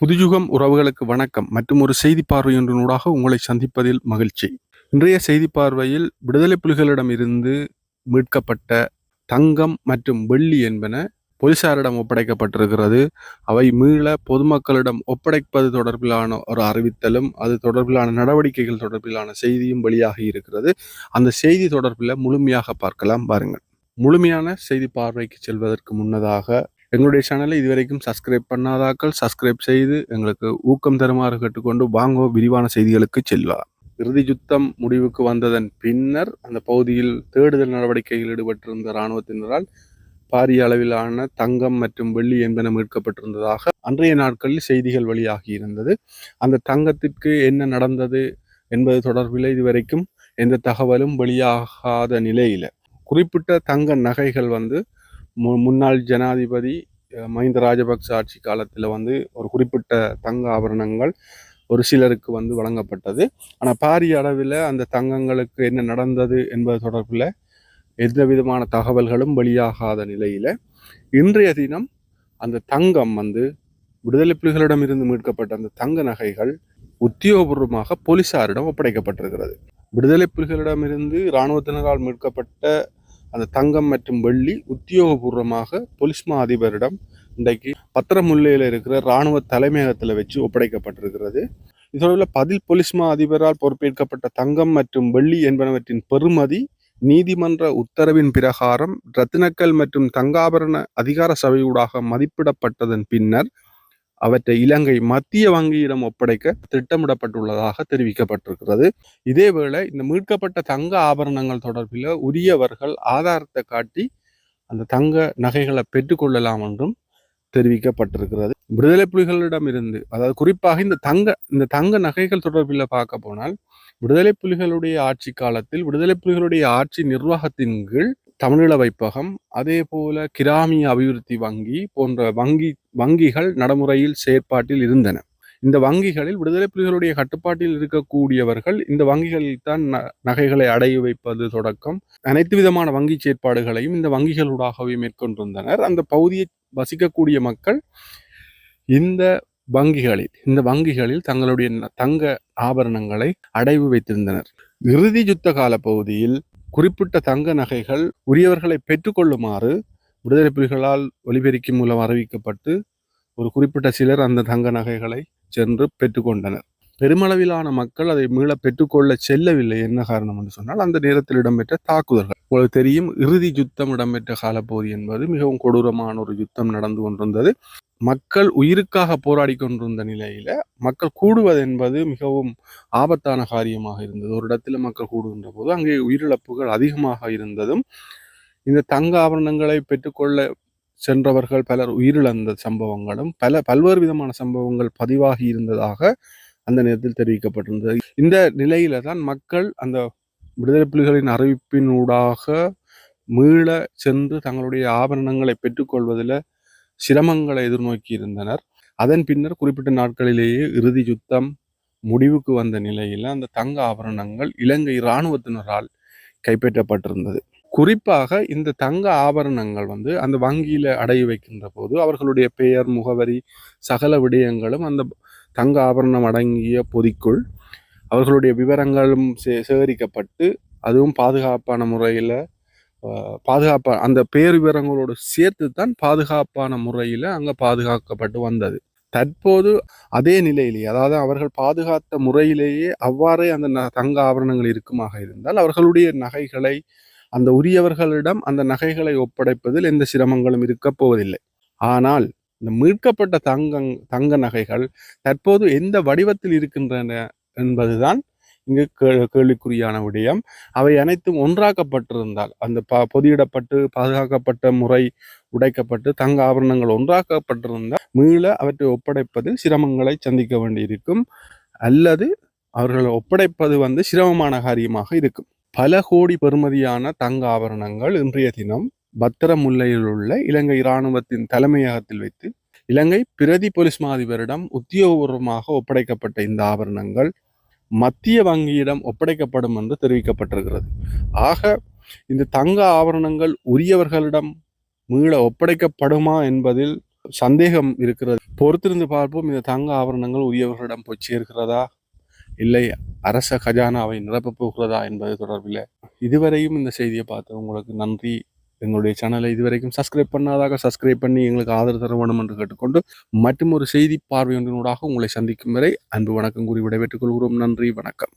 புதுயுகம் உறவுகளுக்கு வணக்கம். மற்றும் ஒரு செய்தி பார்வையொன்றினூடாக உங்களை சந்திப்பதில் மகிழ்ச்சி. இன்றைய செய்தி பார்வையில் விடுதலை புலிகளிடம் இருந்து மீட்கப்பட்ட தங்கம் மற்றும் வெள்ளி என்பன போலீசாரிடம் ஒப்படைக்கப்பட்டிருக்கிறது. அவை மீள பொதுமக்களிடம் ஒப்படைப்பது தொடர்பிலான ஒரு அறிவித்தலும் அது தொடர்பிலான நடவடிக்கைகள் தொடர்பிலான செய்தியும் வெளியாகி இருக்கிறது. அந்த செய்தி தொடர்பில் முழுமையாக பார்க்கலாம். பாருங்கள். முழுமையான செய்தி பார்வைக்கு செல்வதற்கு முன்னதாக எங்களுடைய சேனலை இதுவரைக்கும் சப்ஸ்கிரைப் பண்ணாதாக்கள் சப்ஸ்கிரைப் செய்து எங்களுக்கு ஊக்கம் தருமாறு கேட்டுக்கொண்டு வாங்கோ விரிவான செய்திகளுக்கு செல்வலாம் இறுதி யுத்தம் முடிவுக்கு வந்ததன் பின்னர் அந்த பகுதியில் தேடுதல் நடவடிக்கையில் ஈடுபட்டிருந்த இராணுவத்தினரால் பாரிய அளவிலான தங்கம் மற்றும் வெள்ளி என்பன மீட்கப்பட்டிருந்ததாக அன்றைய நாட்களில் செய்திகள் வெளியாகி இருந்தது. அந்த தங்கத்திற்கு என்ன நடந்தது என்பது தொடர்பில் இதுவரைக்கும் எந்த தகவலும் வெளியாகாத நிலையில் குறிப்பிட்ட தங்க நகைகள் வந்து மு முன்னாள் ஜனாதிபதி மஹிந்த ராஜபக்ச ஆட்சி காலத்தில் வந்து ஒரு குறிப்பிட்ட தங்க ஆபரணங்கள் ஒரு சிலருக்கு வந்து வழங்கப்பட்டது. ஆனால் பாரிய அளவில் அந்த தங்கங்களுக்கு என்ன நடந்தது என்பது தொடர்பில் எந்த விதமான தகவல்களும் வெளியாகாத நிலையில் இன்றைய தினம் அந்த தங்கம் வந்து விடுதலை புலிகளிடமிருந்து மீட்கப்பட்ட அந்த தங்க நகைகள் உத்தியோகபூர்வமாக போலீசாரிடம் ஒப்படைக்கப்பட்டிருக்கிறது. விடுதலை புலிகளிடமிருந்து இராணுவத்தினரால் மீட்கப்பட்ட அந்த தங்கம் மற்றும் வெள்ளி உத்தியோகபூர்வமாக பொலிஸ்மா அதிபரிடம் இன்றைக்கு பத்திரமுல்லையில் இருக்கிற இராணுவ தலைமையகத்தில் வச்சு ஒப்படைக்கப்பட்டிருக்கிறது. இதோட பதில் பொலிஸ்மா அதிபரால் பொறுப்பேற்கப்பட்ட தங்கம் மற்றும் வெள்ளி என்பனவற்றின் பெறுமதி நீதிமன்ற உத்தரவின் பிரகாரம் ரத்தினக்கல் மற்றும் தங்காபரண அதிகார சபையூடாக மதிப்பிடப்பட்டதன் பின்னர் அவற்றை இலங்கை மத்திய வங்கியிடம் ஒப்படைக்க திட்டமிடப்பட்டுள்ளதாக தெரிவிக்கப்பட்டிருக்கிறது. இதேவேளை இந்த மீட்கப்பட்ட தங்க ஆபரணங்கள் தொடர்பில் உரியவர்கள் ஆதாரத்தை காட்டி அந்த தங்க நகைகளை பெற்றுக்கொள்ளலாம் என்றும் தெரிவிக்கப்பட்டிருக்கிறது. விடுதலை புலிகளிடம் இருந்து அதாவது குறிப்பாக இந்த தங்க இந்த தங்க நகைகள் தொடர்பில் பார்க்க போனால் விடுதலை புலிகளுடைய ஆட்சி காலத்தில் விடுதலை புலிகளுடைய ஆட்சி நிர்வாகத்தின் கீழ் தமிழீழ வைப்பகம் அதே போல கிராமிய அபிவிருத்தி வங்கி போன்ற வங்கி வங்கிகள் நடைமுறையில் செயற்பாட்டில் இருந்தன. இந்த வங்கிகளில் விடுதலை புலிகளுடைய கட்டுப்பாட்டில் இருக்கக்கூடியவர்கள் இந்த வங்கிகளில் தான் ந- நகைகளை அடைய வைப்பது தொடக்கம். அனைத்து விதமான வங்கி செயற்பாடுகளையும் இந்த வங்கிகளூடாகவே மேற்கொண்டிருந்தனர். அந்த பகுதியை வசிக்கக்கூடிய மக்கள் இந்த வங்கிகளில் இந்த வங்கிகளில் தங்களுடைய ந- தங்க ஆபரணங்களை அடைவு வைத்திருந்தனர். இறுதி யுத்த கால பகுதியில் குறிப்பிட்ட தங்க நகைகள் உரியவர்களை பெற்றுக்கொள்ளுமாறு விடுதலை புலிகளால் ஒலிபெருக்கி மூலம் அறிவிக்கப்பட்டு ஒரு குறிப்பிட்ட சிலர் அந்த தங்க நகைகளை சென்று பெற்றுக்கொண்டனர். பெருமளவிலான மக்கள் அதை மீள பெற்றுக்கொள்ள செல்லவில்லை. என்ன காரணம் என்று சொன்னால் அந்த நேரத்தில் இடம்பெற்ற தாக்குதல்கள். உங்களுக்கு தெரியும் இறுதி யுத்தம் இடம்பெற்ற காலப்பகுதி என்பது மிகவும் கொடூரமான ஒரு யுத்தம் நடந்து கொண்டிருந்தது. மக்கள் உயிருக்காக போராடி கொண்டிருந்த நிலையில மக்கள் கூடுவது என்பது மிகவும் ஆபத்தான காரியமாக இருந்தது. ஒரு இடத்துல மக்கள் கூடுகின்ற போது அங்கே உயிரிழப்புகள் அதிகமாக இருந்ததும் இந்த தங்க ஆபரணங்களை பெற்றுக்கொள்ள சென்றவர்கள் பலர் உயிரிழந்த சம்பவங்களும் பல பல்வேறு விதமான சம்பவங்கள் பதிவாகி இருந்ததாக அந்த நேரத்தில் தெரிவிக்கப்பட்டிருந்தது. இந்த நிலையில தான் மக்கள் அந்த விடுதலை புலிகளின் அறிவிப்பினூடாக மீள சென்று தங்களுடைய ஆபரணங்களை பெற்றுக்கொள்வதில் சிரமங்களை எதிர்நோக்கி இருந்தனர் அதன் பின்னர் குறிப்பிட்ட நாட்களிலேயே இறுதி யுத்தம் முடிவுக்கு வந்த நிலையில் அந்த தங்க ஆபரணங்கள் இலங்கை இராணுவத்தினரால் கைப்பற்றப்பட்டிருந்தது. குறிப்பாக இந்த தங்க ஆபரணங்கள் வந்து அந்த வங்கியில் அடைய வைக்கின்ற போது அவர்களுடைய பெயர் முகவரி சகல விடயங்களும் அந்த தங்க ஆபரணம் அடங்கிய பொதிக்குள் அவர்களுடைய விவரங்களும் சே- சேகரிக்கப்பட்டு அதுவும் பாதுகாப்பான முறையில் பாதுகாப்பா அந்த பேர் விவரங்களோடு சேர்த்து தான் பாதுகாப்பான முறையில் அங்கே பாதுகாக்கப்பட்டு வந்தது. தற்போது அதே நிலையிலேயே அதாவது அவர்கள் பாதுகாத்த முறையிலேயே அவ்வாறே அந்த ந- தங்க ஆபரணங்கள் இருக்குமாக இருந்தால் அவர்களுடைய நகைகளை அந்த உரியவர்களிடம் அந்த நகைகளை ஒப்படைப்பதில் எந்த சிரமங்களும் இருக்கப் போவதில்லை. ஆனால் இந்த மீட்கப்பட்ட தங்கங் தங்க நகைகள் தற்போது எந்த வடிவத்தில் இருக்கின்றன என்பதுதான் இங்கு கே- கேள்விக்குறியான விடயம். அவை அனைத்தும் ஒன்றாக்கப்பட்டிருந்தால் அந்த ப பொதியிடப்பட்டு பாதுகாக்கப்பட்ட முறை உடைக்கப்பட்டு தங்க ஆபரணங்கள் ஒன்றாக்கப்பட்டிருந்தால் மீள அவற்றை ஒப்படைப்பதில் சிரமங்களை சந்திக்க வேண்டியிருக்கும். அல்லது அவர்களை ஒப்படைப்பது வந்து சிரமமான காரியமாக இருக்கும். பல கோடி பெறுமதியான தங்க ஆபரணங்கள் இன்றைய தினம் பத்திரமுல்லையில் உள்ள இலங்கை இராணுவத்தின் தலைமையகத்தில் வைத்து இலங்கை பிரதி போலீஸ் மாதிபரிடம் உத்தியோகபூர்வமாக ஒப்படைக்கப்பட்ட இந்த ஆபரணங்கள் மத்திய வங்கியிடம் ஒப்படைக்கப்படும் என்று தெரிவிக்கப்பட்டிருக்கிறது. ஆக இந்த தங்க ஆபரணங்கள் உரியவர்களிடம் மீள ஒப்படைக்கப்படுமா என்பதில் சந்தேகம் இருக்கிறது. பொறுத்திருந்து பார்ப்போம் இந்த தங்க ஆபரணங்கள் உரியவர்களிடம் போய் சேர்கிறதா? இல்லை அரச கஜானாவை நிரப்பப் போகிறதா என்பது தொடர்பில் இதுவரையும் இந்த செய்தியை பார்த்து உங்களுக்கு நன்றி. எங்களுடைய சேனலை இதுவரைக்கும் சப்ஸ்கிரைப் பண்ணாதாக சப்ஸ்கிரைப் பண்ணி எங்களுக்கு ஆதரவு தர வேண்டும் என்று கேட்டுக்கொண்டு மற்றும் ஒரு செய்தி பார்வையொன்றினூடாக உங்களை சந்திக்கும் வரை அன்பு வணக்கம் கூறி விடைபெற்றுக் கொள்கிறோம். நன்றி வணக்கம்.